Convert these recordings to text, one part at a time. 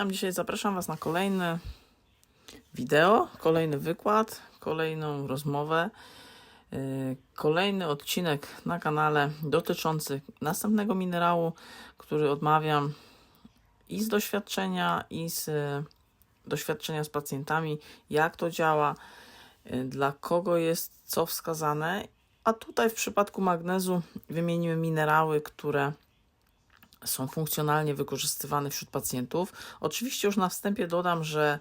Witam dzisiaj, zapraszam Was na kolejne wideo, kolejny wykład, kolejną rozmowę, yy, kolejny odcinek na kanale dotyczący następnego minerału, który odmawiam i z doświadczenia, i z yy, doświadczenia z pacjentami, jak to działa, yy, dla kogo jest co wskazane. A tutaj w przypadku magnezu wymienimy minerały, które są funkcjonalnie wykorzystywane wśród pacjentów. Oczywiście już na wstępie dodam, że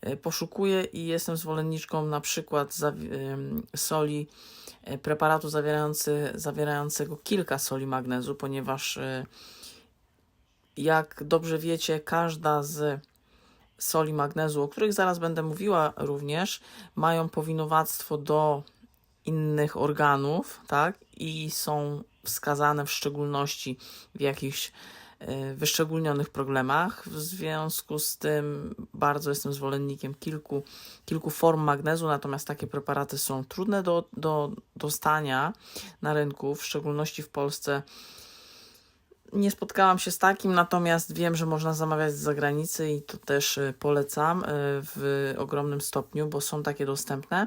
e, poszukuję i jestem zwolenniczką na przykład soli e, preparatu zawierający, zawierającego kilka soli magnezu, ponieważ e, jak dobrze wiecie, każda z soli magnezu, o których zaraz będę mówiła również, mają powinowactwo do innych organów, tak? I są wskazane w szczególności w jakichś e, wyszczególnionych problemach. W związku z tym bardzo jestem zwolennikiem kilku, kilku form magnezu, natomiast takie preparaty są trudne do, do dostania na rynku, w szczególności w Polsce. Nie spotkałam się z takim, natomiast wiem, że można zamawiać z zagranicy i to też e, polecam e, w ogromnym stopniu, bo są takie dostępne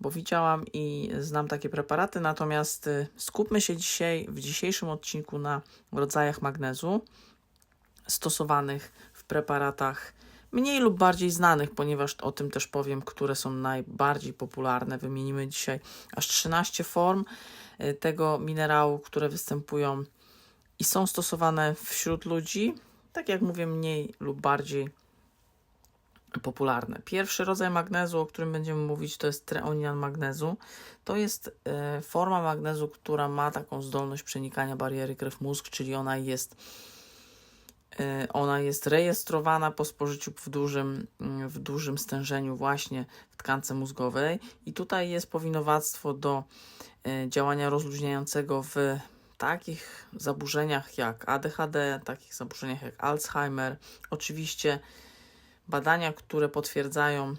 bo widziałam i znam takie preparaty, natomiast y, skupmy się dzisiaj w dzisiejszym odcinku na rodzajach magnezu stosowanych w preparatach mniej lub bardziej znanych, ponieważ o tym też powiem, które są najbardziej popularne. Wymienimy dzisiaj aż 13 form y, tego minerału, które występują i są stosowane wśród ludzi, tak jak mówię, mniej lub bardziej popularne. Pierwszy rodzaj magnezu, o którym będziemy mówić, to jest treonian magnezu. To jest e, forma magnezu, która ma taką zdolność przenikania bariery krew-mózg, czyli ona jest e, ona jest rejestrowana po spożyciu w dużym, w dużym stężeniu właśnie w tkance mózgowej i tutaj jest powinowactwo do e, działania rozluźniającego w takich zaburzeniach jak ADHD, takich zaburzeniach jak Alzheimer. Oczywiście Badania, które potwierdzają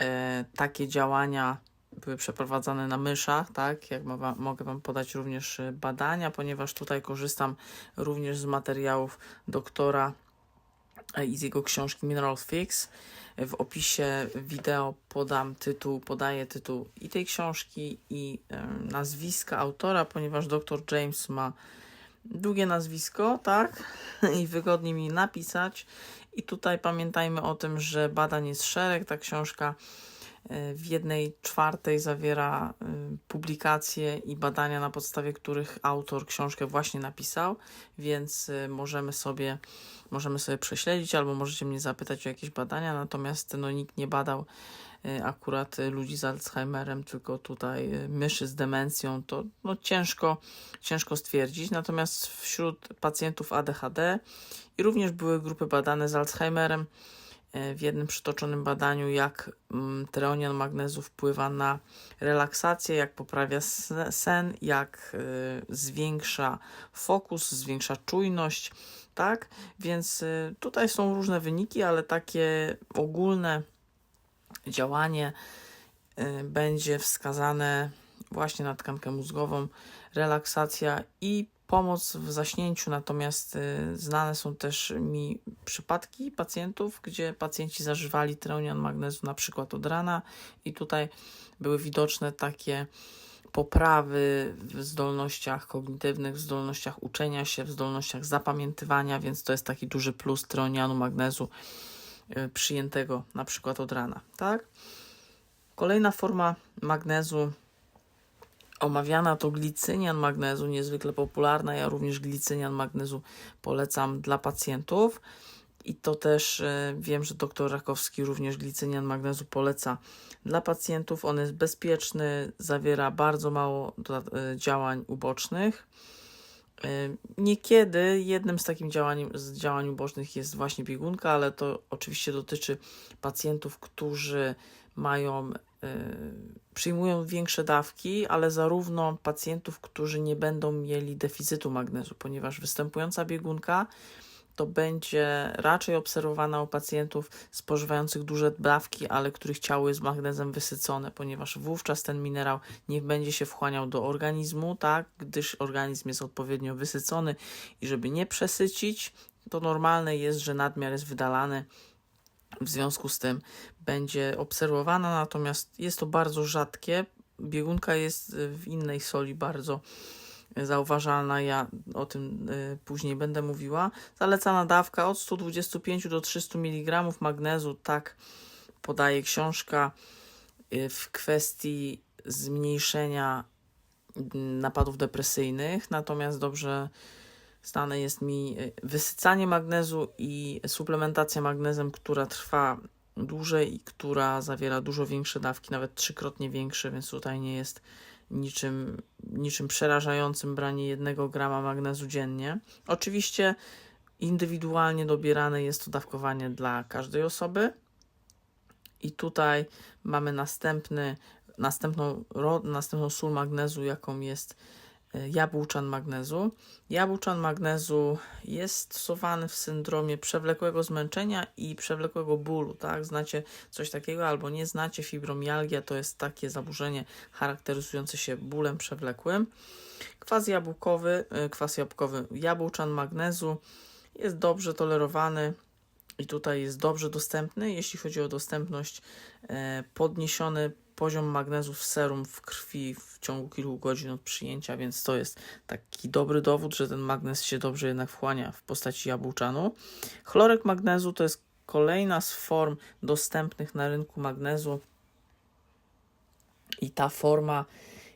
e, takie działania, były przeprowadzane na myszach, tak? Jak mogę Wam podać również e, badania, ponieważ tutaj korzystam również z materiałów doktora e, i z jego książki Mineral Fix. W opisie wideo podam tytuł, podaję tytuł i tej książki, i e, nazwiska autora, ponieważ dr James ma długie nazwisko, tak? I wygodnie mi napisać. I tutaj pamiętajmy o tym, że badań jest szereg. Ta książka e, w jednej czwartej zawiera e, publikacje i badania, na podstawie których autor książkę właśnie napisał, więc e, możemy sobie, możemy sobie prześledzić albo możecie mnie zapytać o jakieś badania, natomiast no, nikt nie badał akurat ludzi z Alzheimerem, tylko tutaj myszy z demencją, to no, ciężko, ciężko stwierdzić. Natomiast wśród pacjentów ADHD i również były grupy badane z Alzheimerem w jednym przytoczonym badaniu, jak treonian magnezu wpływa na relaksację, jak poprawia sen, jak zwiększa fokus, zwiększa czujność, tak? Więc tutaj są różne wyniki, ale takie ogólne działanie y, będzie wskazane właśnie na tkankę mózgową, relaksacja i pomoc w zaśnięciu. Natomiast y, znane są też mi przypadki pacjentów, gdzie pacjenci zażywali treonian magnezu na przykład od rana i tutaj były widoczne takie poprawy w zdolnościach kognitywnych, w zdolnościach uczenia się, w zdolnościach zapamiętywania, więc to jest taki duży plus treonianu magnezu przyjętego na przykład od rana, tak? Kolejna forma magnezu omawiana to glicynian magnezu, niezwykle popularna. Ja również glicynian magnezu polecam dla pacjentów. I to też e, wiem, że dr Rakowski również glicynian magnezu poleca dla pacjentów. On jest bezpieczny, zawiera bardzo mało e, działań ubocznych. Niekiedy jednym z takich działań, z działań ubocznych jest właśnie biegunka, ale to oczywiście dotyczy pacjentów, którzy mają, przyjmują większe dawki, ale zarówno pacjentów, którzy nie będą mieli deficytu magnezu, ponieważ występująca biegunka to będzie raczej obserwowana u pacjentów spożywających duże dawki, ale których ciało jest magnezem wysycone, ponieważ wówczas ten minerał nie będzie się wchłaniał do organizmu, tak, gdyż organizm jest odpowiednio wysycony i żeby nie przesycić to normalne jest, że nadmiar jest wydalany. W związku z tym będzie obserwowana, natomiast jest to bardzo rzadkie. Biegunka jest w innej soli bardzo zauważalna. Ja o tym y, później będę mówiła. Zalecana dawka od 125 do 300 mg magnezu, tak podaje książka y, w kwestii zmniejszenia mm, napadów depresyjnych. Natomiast dobrze znane jest mi y, wysycanie magnezu i suplementacja magnezem, która trwa dłużej i która zawiera dużo większe dawki, nawet trzykrotnie większe, więc tutaj nie jest niczym, niczym przerażającym branie jednego grama magnezu dziennie. Oczywiście indywidualnie dobierane jest to dawkowanie dla każdej osoby. I tutaj mamy następny, następną, następną sól magnezu, jaką jest jabłczan magnezu. Jabłczan magnezu jest stosowany w syndromie przewlekłego zmęczenia i przewlekłego bólu, tak? Znacie coś takiego albo nie znacie, fibromialgia to jest takie zaburzenie charakteryzujące się bólem przewlekłym. Kwas jabłkowy, e, kwas jabłkowy, jabłczan magnezu jest dobrze tolerowany i tutaj jest dobrze dostępny. Jeśli chodzi o dostępność, e, podniesiony poziom magnezu w serum w krwi w ciągu kilku godzin od przyjęcia, więc to jest taki dobry dowód, że ten magnez się dobrze jednak wchłania w postaci jabłczanu. Chlorek magnezu to jest kolejna z form dostępnych na rynku magnezu i ta forma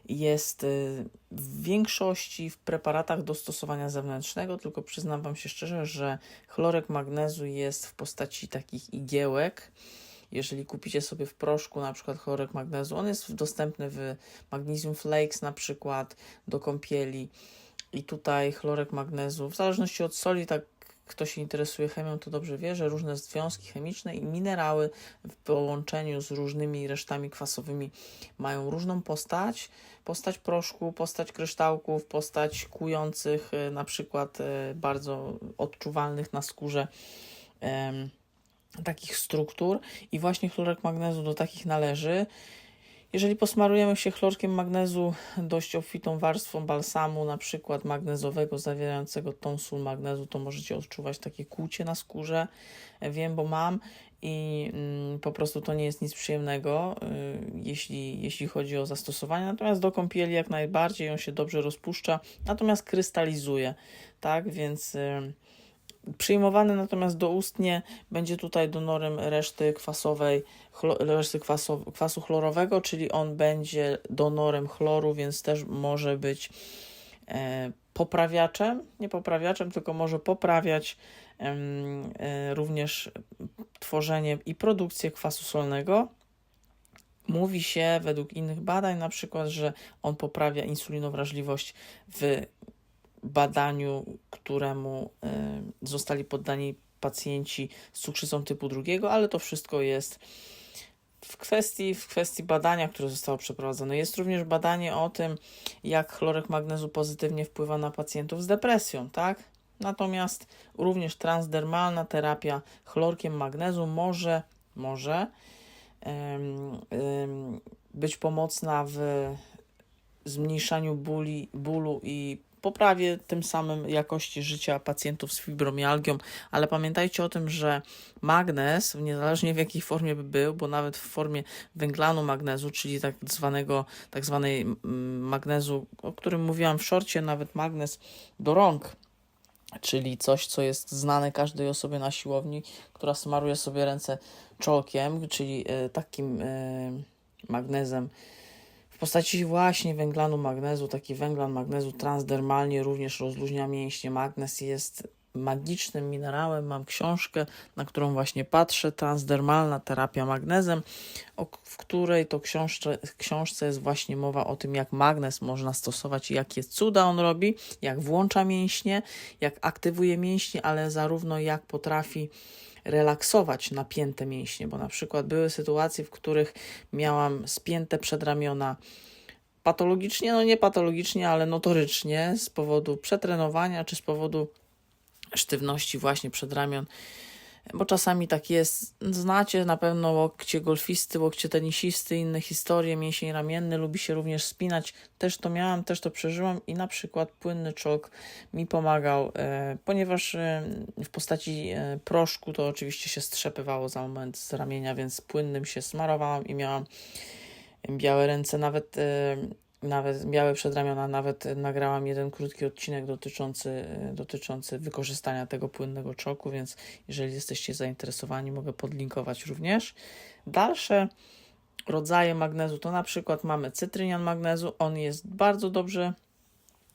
jest y, w większości w preparatach do stosowania zewnętrznego, tylko przyznam Wam się szczerze, że chlorek magnezu jest w postaci takich igiełek. Jeżeli kupicie sobie w proszku na przykład chlorek magnezu, on jest dostępny w Magnesium Flakes na przykład do kąpieli i tutaj chlorek magnezu, w zależności od soli, tak kto się interesuje chemią, to dobrze wie, że różne związki chemiczne i minerały w połączeniu z różnymi resztami kwasowymi mają różną postać. Postać proszku, postać kryształków, postać kujących, e, na przykład e, bardzo odczuwalnych na skórze takich struktur i właśnie chlorek magnezu do takich należy. Jeżeli posmarujemy się chlorkiem magnezu dość obfitą warstwą balsamu, na przykład magnezowego zawierającego tą sól magnezu, to możecie odczuwać takie kłucie na skórze. Wiem, bo mam i mm, po prostu to nie jest nic przyjemnego, y, jeśli, jeśli chodzi o zastosowanie. Natomiast do kąpieli jak najbardziej on się dobrze rozpuszcza, natomiast krystalizuje, tak, więc... Y, Przyjmowany natomiast doustnie będzie tutaj donorem reszty kwasowej, reszty kwaso, kwasu chlorowego, czyli on będzie donorem chloru, więc też może być e, poprawiaczem, nie poprawiaczem, tylko może poprawiać e, również tworzenie i produkcję kwasu solnego. Mówi się według innych badań na przykład, że on poprawia insulinowrażliwość w badaniu, któremu y, zostali poddani pacjenci z cukrzycą typu drugiego, ale to wszystko jest w kwestii, w kwestii badania, które zostało przeprowadzone. Jest również badanie o tym, jak chlorek magnezu pozytywnie wpływa na pacjentów z depresją, tak? Natomiast również transdermalna terapia chlorkiem magnezu może, może być pomocna w zmniejszaniu bóli, bólu i poprawie tym samym jakości życia pacjentów z fibromialgią, ale pamiętajcie o tym, że magnez, niezależnie w jakiej formie by był, bo nawet w formie węglanu magnezu, czyli tak zwanego, tak zwanej mm, magnezu, o którym mówiłam w szorcie, nawet magnez do rąk, czyli coś, co jest znane każdej osobie na siłowni, która smaruje sobie ręce czołkiem, czyli e, takim e, magnezem w postaci właśnie węglanu magnezu, taki węglan magnezu transdermalnie również rozluźnia mięśnie. Magnez jest magicznym minerałem. Mam książkę, na którą właśnie patrzę, transdermalna terapia magnezem, w której to książce, książce jest właśnie mowa o tym, jak magnez można stosować i jakie cuda on robi, jak włącza mięśnie, jak aktywuje mięśnie, ale zarówno jak potrafi relaksować napięte mięśnie, bo na przykład były sytuacje, w których miałam spięte przedramiona patologicznie, no nie patologicznie, ale notorycznie z powodu przetrenowania czy z powodu sztywności właśnie przedramion bo czasami tak jest. Znacie na pewno łokcie golfisty, łokcie tenisisty, inne historie, mięsień ramienny, lubi się również spinać. Też to miałam, też to przeżyłam i na przykład płynny czok mi pomagał, e, ponieważ e, w postaci e, proszku to oczywiście się strzepywało za moment z ramienia, więc płynnym się smarowałam i miałam białe ręce, nawet nawet białe przedramiona, nawet nagrałam jeden krótki odcinek dotyczący, dotyczący wykorzystania tego płynnego czoku, więc jeżeli jesteście zainteresowani, mogę podlinkować również. Dalsze rodzaje magnezu to na przykład mamy cytrynian magnezu, on jest bardzo dobrze,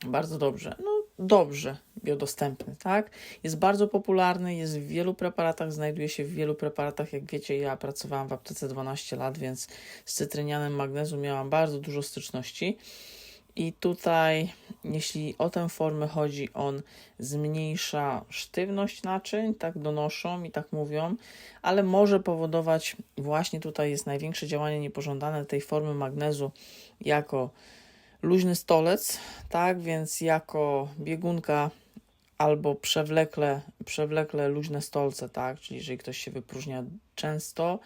bardzo dobrze, no dobrze biodostępny, tak? Jest bardzo popularny, jest w wielu preparatach, znajduje się w wielu preparatach. Jak wiecie, ja pracowałam w aptece 12 lat, więc z cytrynianem magnezu miałam bardzo dużo styczności. I tutaj, jeśli o tę formę chodzi, on zmniejsza sztywność naczyń, tak donoszą i tak mówią, ale może powodować, właśnie tutaj jest największe działanie niepożądane tej formy magnezu jako luźny stolec, tak, więc jako biegunka albo przewlekle, przewlekle luźne stolce, tak, czyli jeżeli ktoś się wypróżnia często,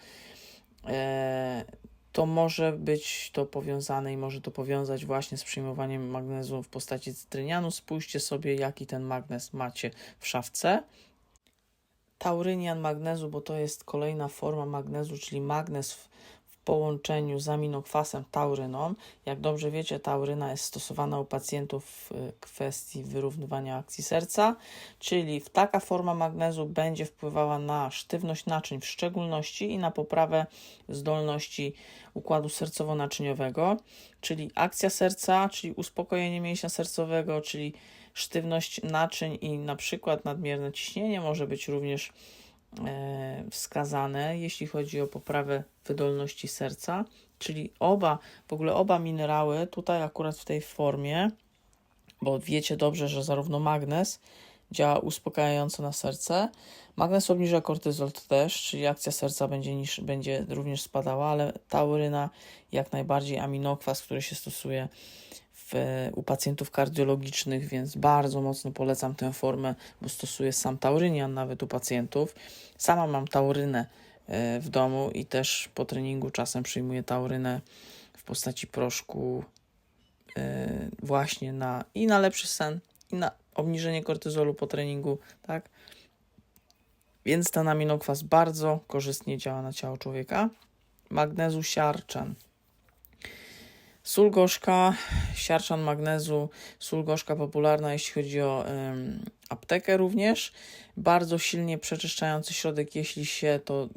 e, to może być to powiązane i może to powiązać właśnie z przyjmowaniem magnezu w postaci cytrynianu. Spójrzcie sobie, jaki ten magnez macie w szafce. Taurynian magnezu, bo to jest kolejna forma magnezu, czyli magnez w, połączeniu z aminokwasem tauryną. Jak dobrze wiecie, tauryna jest stosowana u pacjentów w kwestii wyrównywania akcji serca, czyli taka forma magnezu będzie wpływała na sztywność naczyń w szczególności i na poprawę zdolności układu sercowo-naczyniowego, czyli akcja serca, czyli uspokojenie mięśnia sercowego, czyli sztywność naczyń i na przykład nadmierne ciśnienie może być również wskazane, jeśli chodzi o poprawę wydolności serca, czyli oba, w ogóle oba minerały, tutaj akurat w tej formie, bo wiecie dobrze, że zarówno magnez działa uspokajająco na serce, magnez obniża kortyzol też, czyli akcja serca będzie, niż, będzie również spadała, ale tauryna jak najbardziej aminokwas, który się stosuje w, u pacjentów kardiologicznych, więc bardzo mocno polecam tę formę, bo stosuję sam taurynian nawet u pacjentów. Sama mam taurynę e, w domu i też po treningu czasem przyjmuję taurynę w postaci proszku e, właśnie na i na lepszy sen, i na obniżenie kortyzolu po treningu, tak? Więc ten aminokwas bardzo korzystnie działa na ciało człowieka. Magnezu siarczan. Sól gorzka, siarczan magnezu, sól gorzka popularna, jeśli chodzi o aptekę również. Bardzo silnie przeczyszczający środek, jeśli się to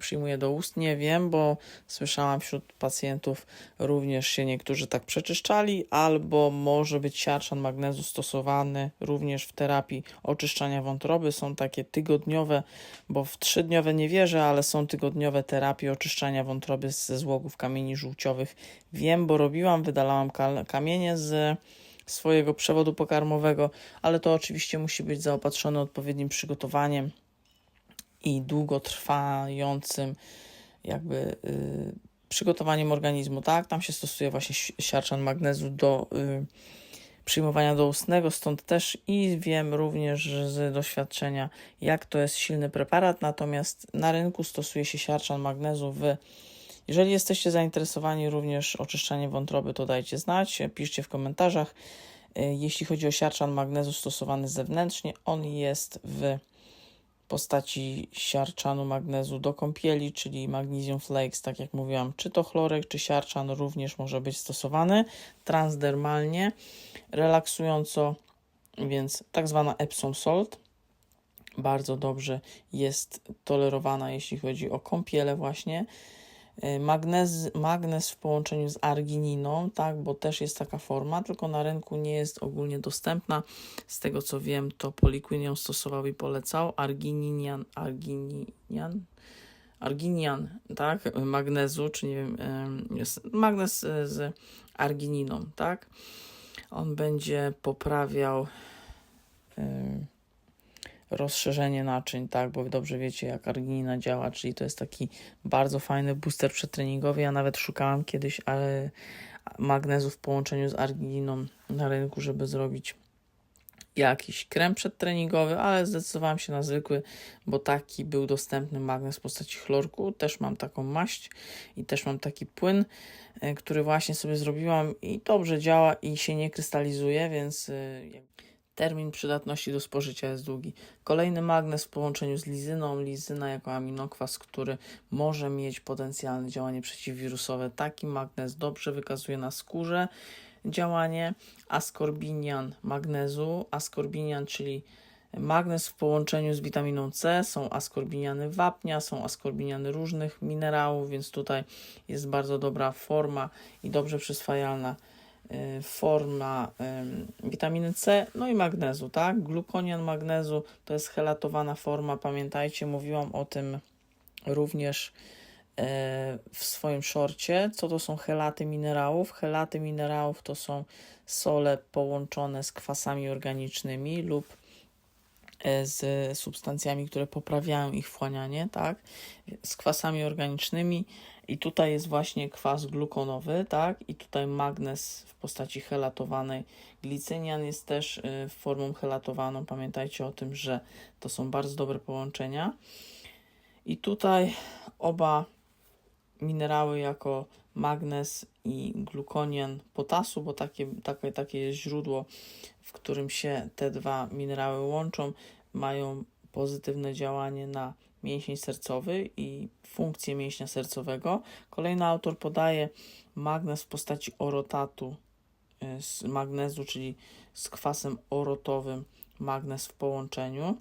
przyjmuje do ust. Nie wiem, bo słyszałam wśród pacjentów również się niektórzy tak przeczyszczali, albo może być siarczan magnezu stosowany również w terapii oczyszczania wątroby. Są takie tygodniowe, bo w trzydniowe nie wierzę, ale są tygodniowe terapie oczyszczania wątroby ze złogów kamieni żółciowych. Wiem, bo robiłam, wydalałam kamienie z swojego przewodu pokarmowego, ale to oczywiście musi być zaopatrzone odpowiednim przygotowaniem i długotrwającym jakby y, przygotowaniem organizmu, tak? Tam się stosuje właśnie siarczan magnezu do y, przyjmowania doustnego, stąd też i wiem również z doświadczenia, jak to jest silny preparat, natomiast na rynku stosuje się siarczan magnezu w jeżeli jesteście zainteresowani również oczyszczaniem wątroby, to dajcie znać, piszcie w komentarzach. Y, jeśli chodzi o siarczan magnezu stosowany zewnętrznie, on jest w postaci siarczanu magnezu do kąpieli, czyli magnesium flakes, tak jak mówiłam, czy to chlorek, czy siarczan również może być stosowany transdermalnie, relaksująco, więc tak zwana Epsom salt bardzo dobrze jest tolerowana, jeśli chodzi o kąpiele właśnie. Y, magnez, magnez w połączeniu z argininą, tak, bo też jest taka forma, tylko na rynku nie jest ogólnie dostępna. Z tego co wiem, to Poliquin ją stosował i polecał. Arginian, arginian, arginian, tak, magnezu, czy nie wiem, jest magnez z argininą, tak. On będzie poprawiał rozszerzenie naczyń, tak, bo dobrze wiecie, jak arginina działa, czyli to jest taki bardzo fajny booster przetreningowy. Ja nawet szukałam kiedyś ale magnezu w połączeniu z argininą na rynku, żeby zrobić jakiś krem przedtreningowy, ale zdecydowałam się na zwykły, bo taki był dostępny magnes w postaci chlorku. Też mam taką maść i też mam taki płyn, e, który właśnie sobie zrobiłam i dobrze działa i się nie krystalizuje, więc e, termin przydatności do spożycia jest długi. Kolejny magnes w połączeniu z lizyną. Lizyna jako aminokwas, który może mieć potencjalne działanie przeciwwirusowe. Taki magnes dobrze wykazuje na skórze działanie askorbinian magnezu. Askorbinian, czyli magnez w połączeniu z witaminą C, są askorbiniany wapnia, są askorbiniany różnych minerałów, więc tutaj jest bardzo dobra forma i dobrze przyswajalna forma y, witaminy C, no i magnezu, tak? Glukonian magnezu to jest helatowana forma, pamiętajcie, mówiłam o tym również E, w swoim szorcie. Co to są helaty minerałów? Helaty minerałów to są sole połączone z kwasami organicznymi lub z substancjami, które poprawiają ich wchłanianie, tak? Z kwasami organicznymi i tutaj jest właśnie kwas glukonowy, tak? I tutaj magnez w postaci helatowanej. Glicynian jest też e, formą helatowaną. Pamiętajcie o tym, że to są bardzo dobre połączenia. I tutaj oba minerały jako magnez i glukonian potasu, bo takie, takie, takie jest źródło, w którym się te dwa minerały łączą, mają pozytywne działanie na mięsień sercowy i funkcję mięśnia sercowego. Kolejny autor podaje magnez w postaci orotatu y, z magnezu, czyli z kwasem orotowym, magnez w połączeniu.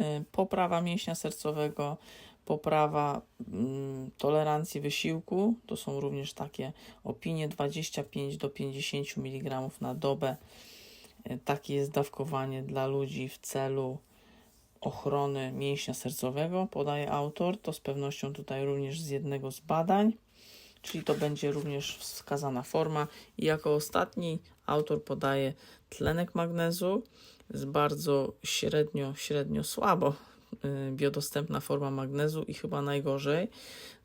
Y, poprawa mięśnia sercowego, poprawa mm, tolerancji wysiłku, to są również takie opinie 25 do 50 mg na dobę. E, takie jest dawkowanie dla ludzi w celu ochrony mięśnia sercowego, podaje autor. To z pewnością tutaj również z jednego z badań, czyli to będzie również wskazana forma. I jako ostatni autor podaje tlenek magnezu z bardzo średnio, średnio słabo Y, biodostępna forma magnezu i chyba najgorzej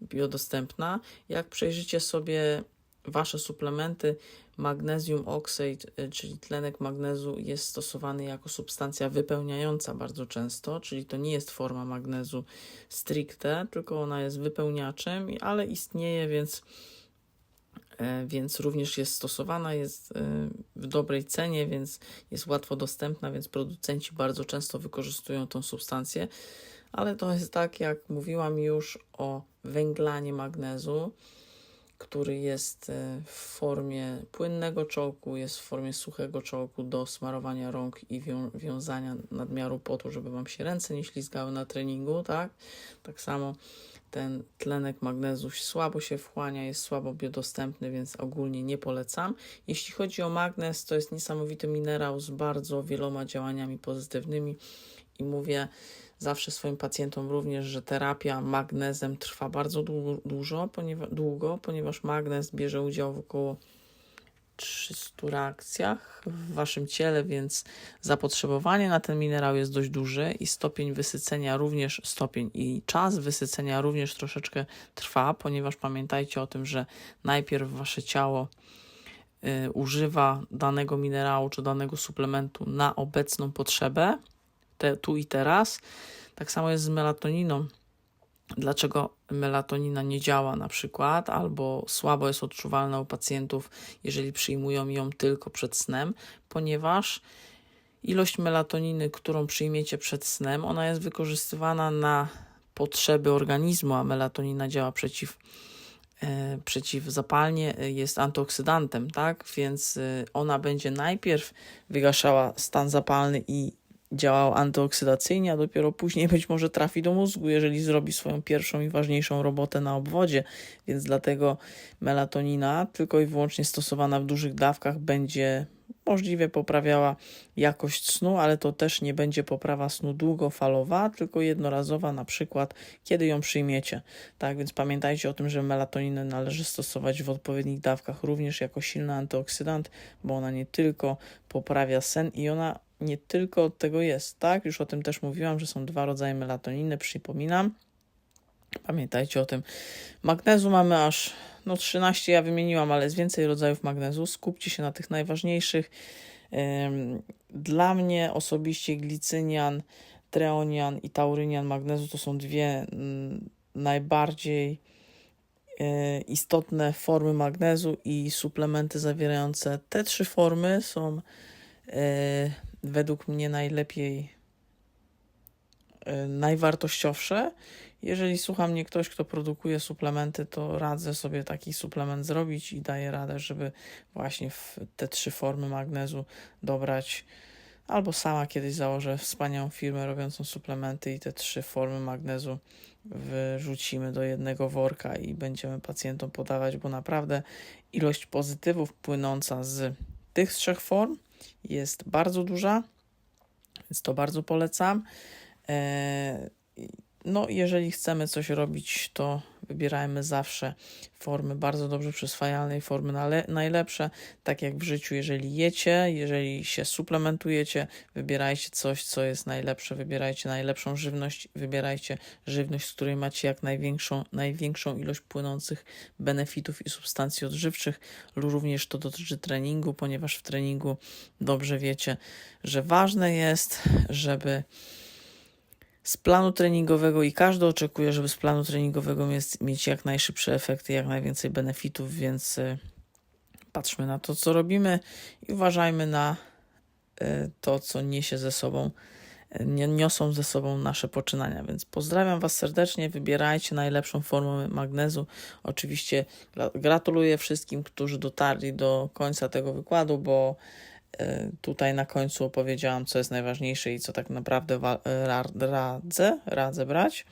biodostępna. Jak przejrzycie sobie Wasze suplementy, magnesium oxide, y, czyli tlenek magnezu, jest stosowany jako substancja wypełniająca bardzo często, czyli to nie jest forma magnezu stricte, tylko ona jest wypełniaczem, ale istnieje, więc E, więc również jest stosowana, jest e, w dobrej cenie, więc jest łatwo dostępna, więc producenci bardzo często wykorzystują tą substancję, ale to jest tak, jak mówiłam już o węglanie magnezu, który jest e, w formie płynnego czołku, jest w formie suchego czołku do smarowania rąk i wią wiązania nadmiaru potu, żeby Wam się ręce nie ślizgały na treningu, tak? Tak samo ten tlenek magnezu słabo się wchłania, jest słabo biodostępny, więc ogólnie nie polecam. Jeśli chodzi o magnez, to jest niesamowity minerał z bardzo wieloma działaniami pozytywnymi i mówię zawsze swoim pacjentom również, że terapia magnezem trwa bardzo dużo, ponieważ, długo, ponieważ magnez bierze udział w około 300 reakcjach w waszym ciele, więc zapotrzebowanie na ten minerał jest dość duży i stopień wysycenia również stopień i czas wysycenia również troszeczkę trwa, ponieważ pamiętajcie o tym, że najpierw wasze ciało y, używa danego minerału czy danego suplementu na obecną potrzebę, te, tu i teraz. Tak samo jest z melatoniną dlaczego melatonina nie działa na przykład, albo słabo jest odczuwalna u pacjentów, jeżeli przyjmują ją tylko przed snem, ponieważ ilość melatoniny, którą przyjmiecie przed snem, ona jest wykorzystywana na potrzeby organizmu, a melatonina działa przeciw, e, przeciwzapalnie, jest antyoksydantem, tak? Więc e, ona będzie najpierw wygaszała stan zapalny i działał antyoksydacyjnie, a dopiero później być może trafi do mózgu, jeżeli zrobi swoją pierwszą i ważniejszą robotę na obwodzie. Więc dlatego melatonina, tylko i wyłącznie stosowana w dużych dawkach, będzie możliwie poprawiała jakość snu, ale to też nie będzie poprawa snu długofalowa, tylko jednorazowa, na przykład kiedy ją przyjmiecie. Tak więc pamiętajcie o tym, że melatoninę należy stosować w odpowiednich dawkach, również jako silny antyoksydant, bo ona nie tylko poprawia sen i ona nie tylko od tego jest, tak? Już o tym też mówiłam, że są dwa rodzaje melatoniny, przypominam. Pamiętajcie o tym. Magnezu mamy aż no 13 ja wymieniłam, ale jest więcej rodzajów magnezu. Skupcie się na tych najważniejszych. Dla mnie osobiście glicynian, treonian i taurynian magnezu to są dwie mm, najbardziej e, istotne formy magnezu i suplementy zawierające te trzy formy są e, według mnie najlepiej e, najwartościowsze. Jeżeli słucha mnie ktoś, kto produkuje suplementy, to radzę sobie taki suplement zrobić i daję radę, żeby właśnie te trzy formy magnezu dobrać. Albo sama kiedyś założę wspaniałą firmę robiącą suplementy i te trzy formy magnezu wyrzucimy do jednego worka i będziemy pacjentom podawać, bo naprawdę ilość pozytywów płynąca z tych trzech form jest bardzo duża, więc to bardzo polecam. No, jeżeli chcemy coś robić, to wybierajmy zawsze formy bardzo dobrze przyswajalne i formy nale- najlepsze. Tak jak w życiu, jeżeli jecie, jeżeli się suplementujecie, wybierajcie coś, co jest najlepsze, wybierajcie najlepszą żywność, wybierajcie żywność, z której macie jak największą, największą ilość płynących benefitów i substancji odżywczych. Również to dotyczy treningu, ponieważ w treningu dobrze wiecie, że ważne jest, żeby z planu treningowego i każdy oczekuje, żeby z planu treningowego mieć, jak najszybsze efekty, jak najwięcej benefitów, więc y, patrzmy na to, co robimy i uważajmy na y, to, co niesie ze sobą, nie, niosą ze sobą nasze poczynania. Więc pozdrawiam Was serdecznie, wybierajcie najlepszą formę magnezu. Oczywiście gra- gratuluję wszystkim, którzy dotarli do końca tego wykładu, bo E, Tutaj na końcu opowiedziałam, co jest najważniejsze i co tak naprawdę ra- radzę, radzę brać.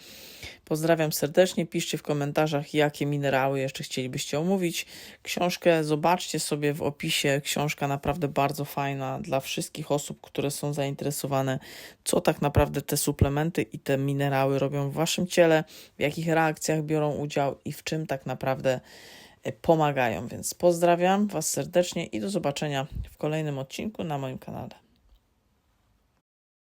Pozdrawiam serdecznie. Piszcie w komentarzach, jakie minerały jeszcze chcielibyście omówić. Książkę zobaczcie sobie w opisie. Książka naprawdę bardzo fajna dla wszystkich osób, które są zainteresowane, co tak naprawdę te suplementy i te minerały robią w waszym ciele, w jakich reakcjach biorą udział i w czym tak naprawdę pomagają. Więc pozdrawiam Was serdecznie i do zobaczenia w kolejnym odcinku na moim kanale.